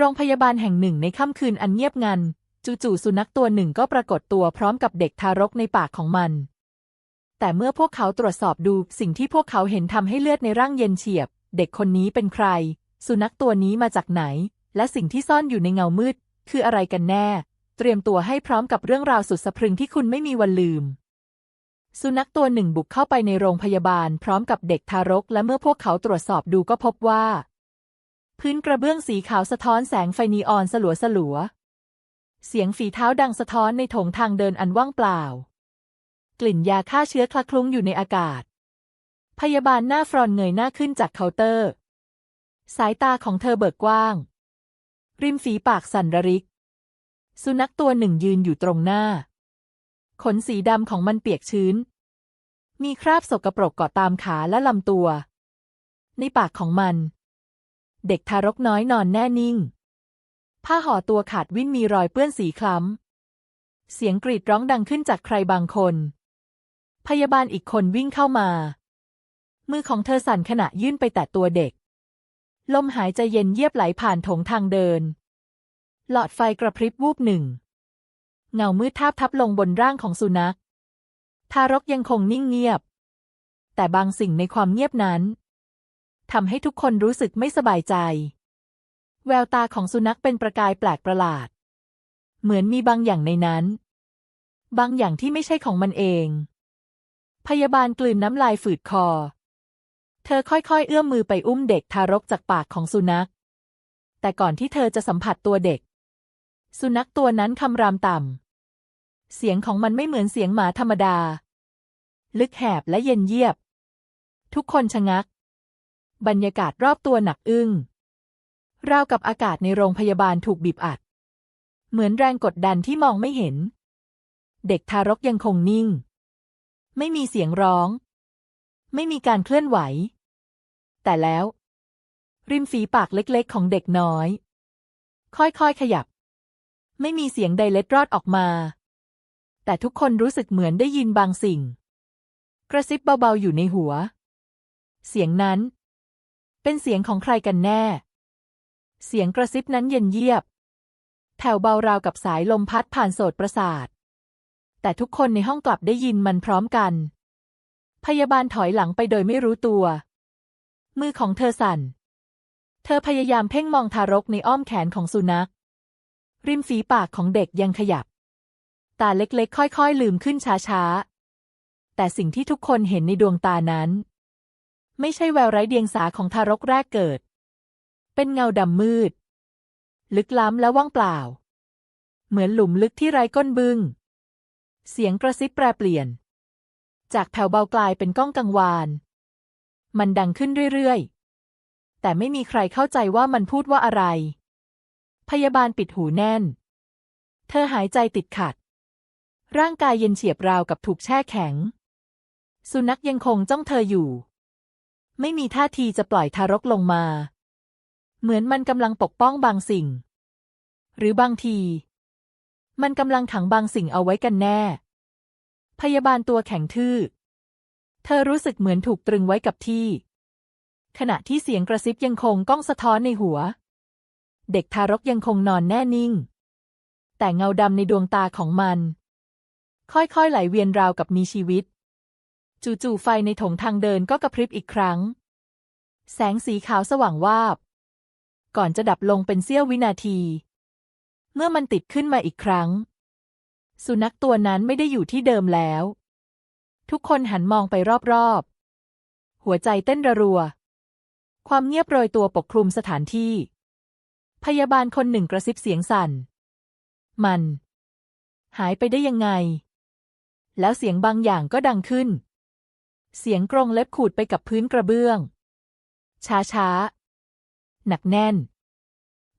โรงพยาบาลแห่งหนึ่งในค่ำคืนอันเงียบงัน จู่ๆสุนัขตัวหนึ่งก็ปรากฏตัวพร้อมกับเด็กทารกในปากของมัน แต่เมื่อพวกเขาตรวจสอบดูสิ่งที่พวกเขาเห็นทำให้เลือดในร่างเย็นเฉียบ เด็กคนนี้เป็นใคร สุนัขตัวนี้มาจากไหน และสิ่งที่ซ่อนอยู่ในเงามืด คืออะไรกันแน่ เตรียมตัวให้พร้อมกับเรื่องราวสุดสะพรึงที่คุณไม่มีวันลืมสุนัขตัวหนึ่งบุกเข้าไปในโรงพยาบาลพร้อมกับเด็กทารก และเมื่อพวกเขาตรวจสอบดูก็พบว่า พื้นกระเบื้องสีขาวสะท้อนแสงไฟนีออนสลัวสลัว เสียงฝีเท้าดังสะท้อนในโถงทางเดินอันว่างเปล่า กลิ่นยาฆ่าเชื้อคละคลุ้งอยู่ในอากาศ พยาบาลหน้าฟรอนเงยหน้าขึ้นจากเคาน์เตอร์ สายตาของเธอเบิกกว้าง ริมฝีปากสั่นระริก สุนัขตัวหนึ่งยืนอยู่ตรงหน้า ขนสีดำของมันเปียกชื้น มีคราบสกปรกเกาะตามขาและลำตัว ในปากของมัน เด็กทารกน้อยนอนแน่นิ่ง ผ้าห่อตัวขาดวิ่นมีรอยเปื้อนสีคล้ำ เสียงกรีดร้องดังขึ้นจากใครบางคน พยาบาลอีกคนวิ่งเข้ามา มือของเธอสั่นขณะยื่นไปแตะตัวเด็ก ลมหายใจเย็นเยียบไหลผ่านโถงทางเดิน หลอดไฟกระพริบวูบหนึ่ง เงามืดทาบทับลงบนร่างของสุนัข ทารกยังคงนิ่งเงียบ แต่บางสิ่งในความเงียบนั้น ทำให้ทุกคนรู้สึกไม่สบายใจ แววตาของสุนัขเป็นประกายแปลกประหลาด เหมือนมีบางอย่างในนั้น บางอย่างที่ไม่ใช่ของมันเอง พยาบาลกลืนน้ำลายฝืดคอ เธอค่อยๆ เอื้อมมือไปอุ้มเด็กทารกจากปากของสุนัข แต่ก่อนที่เธอจะสัมผัสตัวเด็ก สุนัขตัวนั้นคำรามต่ำ เสียงของมันไม่เหมือนเสียงหมาธรรมดา ลึกแหบและเย็นเยียบ ทุกคนชะงัก บรรยากาศรอบตัวหนักอึ้ง ราวกับอากาศในโรงพยาบาลถูกบีบอัด เหมือนแรงกดดันที่มองไม่เห็น เด็กทารกยังคงนิ่ง ไม่มีเสียงร้อง ไม่มีการเคลื่อนไหว แต่แล้ว ริมฝีปากเล็กๆ ของเด็กน้อย ค่อยๆขยับ ไม่มีเสียงใดเล็ดรอดออกมา แต่ทุกคนรู้สึกเหมือนได้ยินบางสิ่ง กระซิบเบาๆอยู่ในหัว เสียงนั้น เป็นเสียงของใครกันแน่ เสียงกระซิบนั้นเย็นเยียบ แผ่วเบาราวกับสายลมพัดผ่านโสตประสาท แต่ทุกคนในห้องกลับได้ยินมันพร้อมกัน พยาบาลถอยหลังไปโดยไม่รู้ตัว มือของเธอสั่น เธอพยายามเพ่งมองทารกในอ้อมแขนของสุนัข ริมฝีปากของเด็กยังขยับ ตาเล็กๆ ค่อยๆ ลืมขึ้นช้าๆ แต่สิ่งที่ทุกคนเห็นในดวงตานั้น ไม่ใช่แววไร้เดียงสาของทารกแรกเกิด เป็นเงาดำมืด ลึกล้ำและว่างเปล่า เหมือนหลุมลึกที่ไร้ก้นบึง้ง เสียงกระซิบแปรเปลี่ยน จากแผ่วเบากลายเป็นก้องกังวาน มันดังขึ้นเรื่อยๆ แต่ไม่มีใครเข้าใจว่ามันพูดว่าอะไร พยาบาลปิดหูแน่น เธอหายใจติดขัด ร่างกายเย็นเฉียบราวกับถูกแช่แข็ง สุนัขยังคงจ้องเธออยู่ ไม่มีท่าทีจะปล่อยทารกลงมา เหมือนมันกำลังปกป้องบางสิ่ง หรือบางที มันกำลังขังบางสิ่งเอาไว้กันแน่ พยาบาลตัวแข็งทื่อ เธอรู้สึกเหมือนถูกตรึงไว้กับที่ ขณะที่เสียงกระซิบยังคงก้องสะท้อนในหัว เด็กทารกยังคงนอนแน่นิ่ง แต่เงาดำในดวงตาของมัน ค่อยๆไหลเวียนราวกับมีชีวิต จู่ๆไฟในถงทางเดินก็กระพริบอีกครั้ง แสงสีขาวสว่างวาบ ก่อนจะดับลงเป็นเสี้ยววินาที เมื่อมันติดขึ้นมาอีกครั้ง สุนัขตัวนั้นไม่ได้อยู่ที่เดิมแล้ว ทุกคนหันมองไปรอบๆ หัวใจเต้นระรัว ความเงียบโรยตัวปกคลุมสถานที่ พยาบาลคนหนึ่งกระซิบเสียงสั่น มัน หายไปได้ยังไงแล้วเสียงบางอย่างก็ดังขึ้น เสียงกรงเล็บขูดไปกับพื้นกระเบื้อง ช้าช้าๆหนักแน่น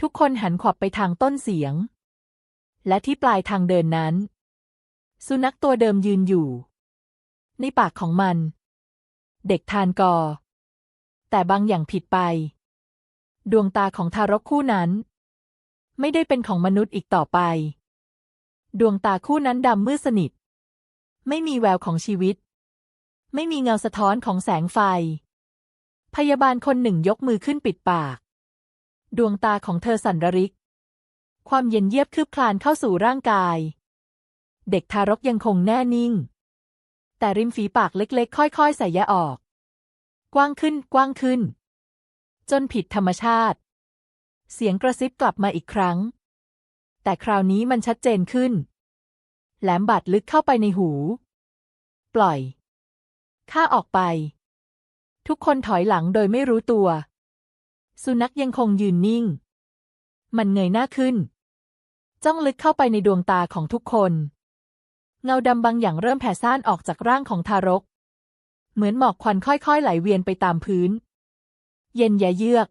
ทุกคนหันขวับไปทางต้นเสียง และที่ปลายทางเดินนั้น สุนัขตัวเดิมยืนอยู่ ในปากของมัน เด็กทานกอ แต่บางอย่างผิดไป ดวงตาของทารกคู่นั้น ไม่ได้เป็นของมนุษย์อีกต่อไป ดวงตาคู่นั้นดำมืดสนิท ไม่มีแววของชีวิต ไม่มีเงาสะท้อนของแสงไฟ พยาบาลคนหนึ่งยกมือขึ้นปิดปาก ดวงตาของเธอสั่นระริก ความเย็นเยียบคืบคลานเข้าสู่ร่างกาย เด็กทารกยังคงแน่นิ่ง แต่ริมฝีปากเล็กๆ ค่อยๆ ใส่ยะออก กว้างขึ้นกว้างขึ้น จนผิดธรรมชาติ เสียงกระซิบกลับมาอีกครั้ง แต่คราวนี้มันชัดเจนขึ้น แหลมบาดลึกเข้าไปในหู ปล่อย ข้าออกไป ทุกคนถอยหลังโดยไม่รู้ตัว สุนัขยังคงยืนนิ่ง มันเงยหน้าขึ้น จ้องลึกเข้าไปในดวงตาของทุกคน เงาดำบางอย่างเริ่มแผ่ซ่านออกจากร่างของทารก เหมือนหมอกควันค่อยๆ ไหลเวียนไปตามพื้น เย็นยะเยือก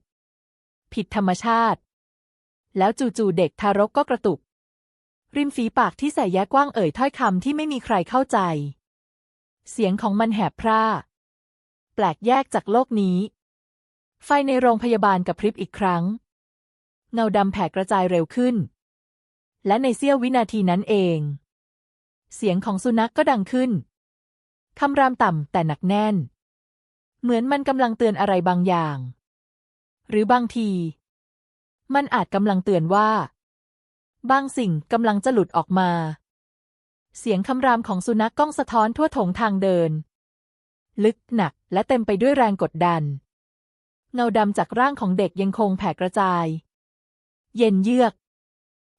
ผิดธรรมชาติ แล้วจู่ๆเด็กทารกก็กระตุก ริมฝีปากที่ใส่แย้กว้างเอ่ยถ้อยคำที่ไม่มีใครเข้าใจ เสียงของมันแหบพร่า แปลกแยกจากโลกนี้ ไฟในโรงพยาบาลกับพริบอีกครั้ง เงาดำแผ่กระจายเร็วขึ้น และในเสี้ยววินาทีนั้นเอง เสียงของสุนัขกก็ดังขึ้น คำรามต่ำแต่หนักแน่น เหมือนมันกำลังเตือนอะไรบางอย่าง หรือบางที มันอาจกำลังเตือนว่า บางสิ่งกำลังจะหลุดออกมา เสียงคำรามของสุนัขกก้องสะท้อนทั่วถงทางเดิน ลึกหนักและเต็มไปด้วยแรงกดดัน เงาดำจากร่างของเด็กยังคงแผ่กระจาย เย็นเยือก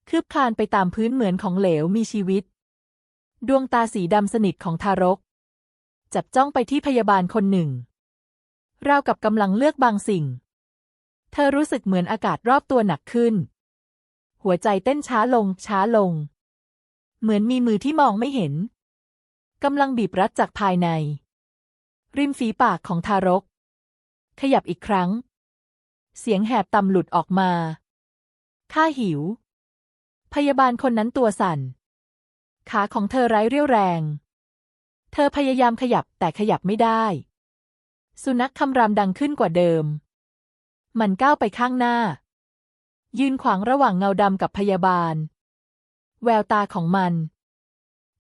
คืบคลานไปตามพื้นเหมือนของเหลวมีชีวิต ดวงตาสีดำสนิทของทารก จับจ้องไปที่พยาบาลคนหนึ่ง ราวกับกำลังเลือกบางสิ่ง เธอรู้สึกเหมือนอากาศรอบตัวหนักขึ้น หัวใจเต้นช้าลงช้าลง เหมือนมีมือที่มองไม่เห็นกำลังบีบรัดจากภายใน ริมฝีปากของทารก ขยับอีกครั้ง เสียงแหบต่ำหลุดออกมาข้าหิว พยาบาลคนนั้นตัวสั่น ขาของเธอไร้เรี่ยวแรง เธอพยายามขยับแต่ขยับไม่ได้ สุนัขคำรามดังขึ้นกว่าเดิม มันก้าวไปข้างหน้า ยืนขวางระหว่างเงาดำกับพยาบาล แววตาของมัน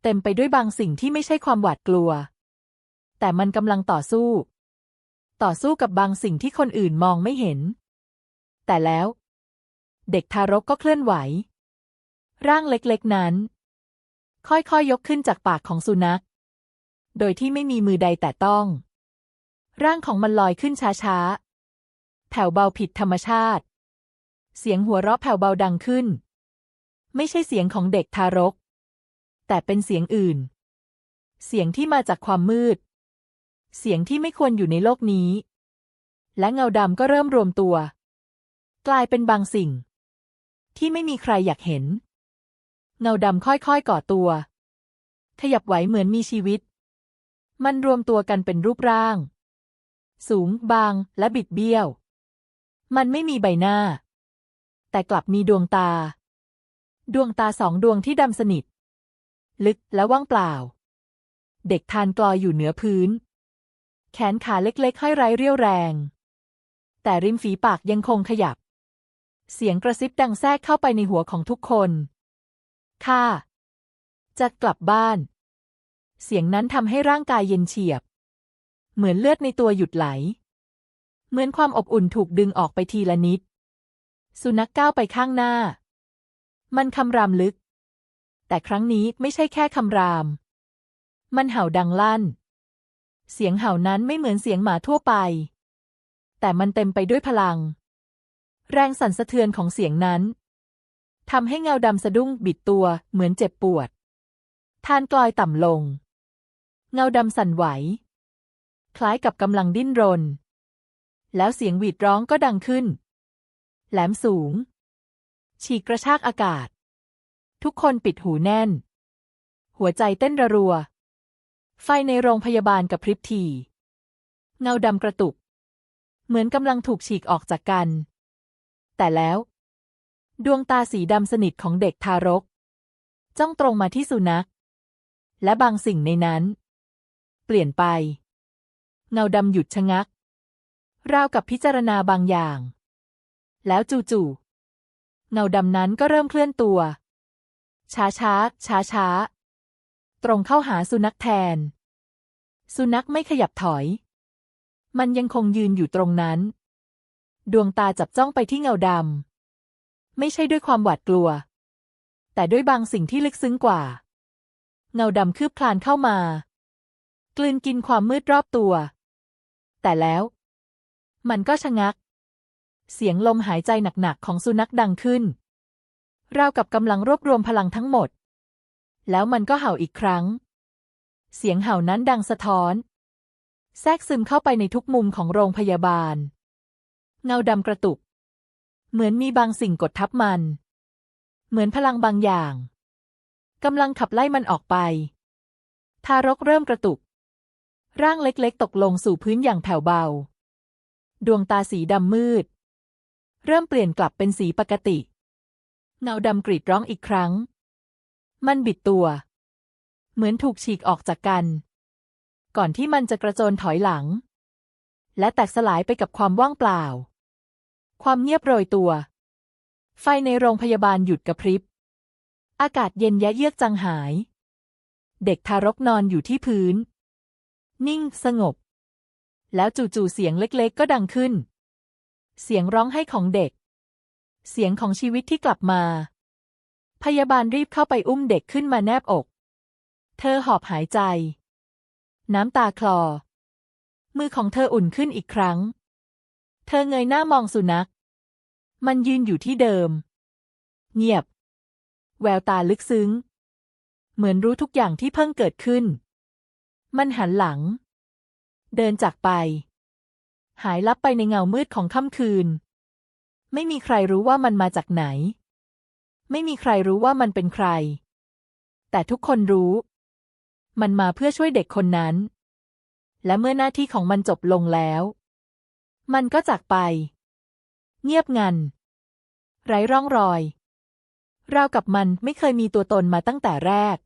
เต็มไปด้วยบางสิ่งที่ไม่ใช่ความหวาดกลัว แต่มันกำลังต่อสู้ ต่อสู้กับบางสิ่งที่คนอื่นมองไม่เห็น แต่แล้ว เด็กทารกก็เคลื่อนไหว ร่างเล็กๆนั้น ค่อยๆยยกขึ้นจากปากของสุนัข โดยที่ไม่มีมือใดแต่ต้อง ร่างของมันลอยขึ้นช้าๆแผ่วเบาผิดธรรมชาติ เสียงหัวเราะแผ่วเบาดังขึ้น ไม่ใช่เสียงของเด็กทารก แต่เป็นเสียงอื่น เสียงที่มาจากความมืด เสียงที่ไม่ควรอยู่ในโลกนี้ และเงาดำก็เริ่มรวมตัว กลายเป็นบางสิ่ง ที่ไม่มีใครอยากเห็น เงาดำค่อยๆก่อตัว ขยับไหวเหมือนมีชีวิต มันรวมตัวกันเป็นรูปร่าง สูง บาง และบิดเบี้ยว มันไม่มีใบหน้า แต่กลับมีดวงตา ดวงตาสองดวงที่ดำสนิท ลึกและว่างเปล่า เด็กทานกลอยอยู่เหนือพื้น แขนขาเล็กๆห้อยไร้เรี่ยวแรง แต่ริมฝีปากยังคงขยับ เสียงกระซิบดังแทรกเข้าไปในหัวของทุกคนข้าจะกลับบ้าน เสียงนั้นทำให้ร่างกายเย็นเฉียบ เหมือนเลือดในตัวหยุดไหล เหมือนความอบอุ่นถูกดึงออกไปทีละนิด สุนัขก้าวไปข้างหน้า มันคำรามลึก แต่ครั้งนี้ไม่ใช่แค่คำราม มันเห่าดังลั่น เสียงเห่านั้นไม่เหมือนเสียงหมาทั่วไป แต่มันเต็มไปด้วยพลัง แรงสั่นสะเทือนของเสียงนั้นทำให้เงาดำสะดุ้งบิดตัวเหมือนเจ็บปวด ทานกลอยต่ำลง เงาดำสั่นไหว คล้ายกับกำลังดิ้นรน แล้วเสียงหวีดร้องก็ดังขึ้น แหลมสูง ฉีกกระชากอากาศ ทุกคนปิดหูแน่น หัวใจเต้นระรัว ไฟในโรงพยาบาลกับพริบที เงาดำกระตุก เหมือนกำลังถูกฉีกออกจากกัน แต่แล้ว ดวงตาสีดำสนิทของเด็กทารก จ้องตรงมาที่สุนัข และบางสิ่งในนั้น เปลี่ยนไป เงาดำหยุดชะงัก ราวกับพิจารณาบางอย่าง แล้วจู่ๆ เงาดำนั้นก็เริ่มเคลื่อนตัว ช้าช้าช้าช้าตรงเข้าหาสุนัขแทน สุนัขไม่ขยับถอย มันยังคงยืนอยู่ตรงนั้น ดวงตาจับจ้องไปที่เงาดำไม่ใช่ด้วยความหวาดกลัว แต่ด้วยบางสิ่งที่ลึกซึ้งกว่า เงาดำคืบคลานเข้ามา กลืนกินความมืดรอบตัว แต่แล้ว มันก็ชะงัก เสียงลมหายใจหนักๆของสุนัขดังขึ้น ราวกับกำลังรวบรวมพลังทั้งหมด แล้วมันก็เห่าอีกครั้ง เสียงเห่านั้นดังสะท้อน แทรกซึมเข้าไปในทุกมุมของโรงพยาบาล เงาดำกระตุก เหมือนมีบางสิ่งกดทับมัน เหมือนพลังบางอย่างกำลังขับไล่มันออกไป ทารกเริ่มกระตุก ร่างเล็กๆ ตกลงสู่พื้นอย่างแผ่วเบา ดวงตาสีดำมืด เริ่มเปลี่ยนกลับเป็นสีปกติ เงาดำกรีดร้องอีกครั้ง มันบิดตัว เหมือนถูกฉีกออกจากกัน ก่อนที่มันจะกระโจนถอยหลัง และแตกสลายไปกับความว่างเปล่า ความเงียบโรยตัว ไฟในโรงพยาบาลหยุดกระพริบ อากาศเย็นแยะเยือกจางหาย เด็กทารกนอนอยู่ที่พื้น นิ่งสงบ แล้วจู่ๆเสียงเล็กๆ ก็ดังขึ้น เสียงร้องไห้ของเด็ก เสียงของชีวิตที่กลับมา พยาบาลรีบเข้าไปอุ้มเด็กขึ้นมาแนบอก เธอหอบหายใจ น้ำตาคลอ มือของเธออุ่นขึ้นอีกครั้ง เธอเงยหน้ามองสุนัข มันยืนอยู่ที่เดิม เงียบ แววตาลึกซึ้ง เหมือนรู้ทุกอย่างที่เพิ่งเกิดขึ้น มันหันหลัง เดินจากไป หายลับไปในเงามืดของค่ำคืน ไม่มีใครรู้ว่ามันมาจากไหน ไม่มีใครรู้ว่ามันเป็นใคร แต่ทุกคนรู้ มันมาเพื่อช่วยเด็กคนนั้น และเมื่อหน้าที่ของมันจบลงแล้ว มันก็จากไป เงียบงัน ไร้ร่องรอย ราวกับมันไม่เคยมีตัวตนมาตั้งแต่แรก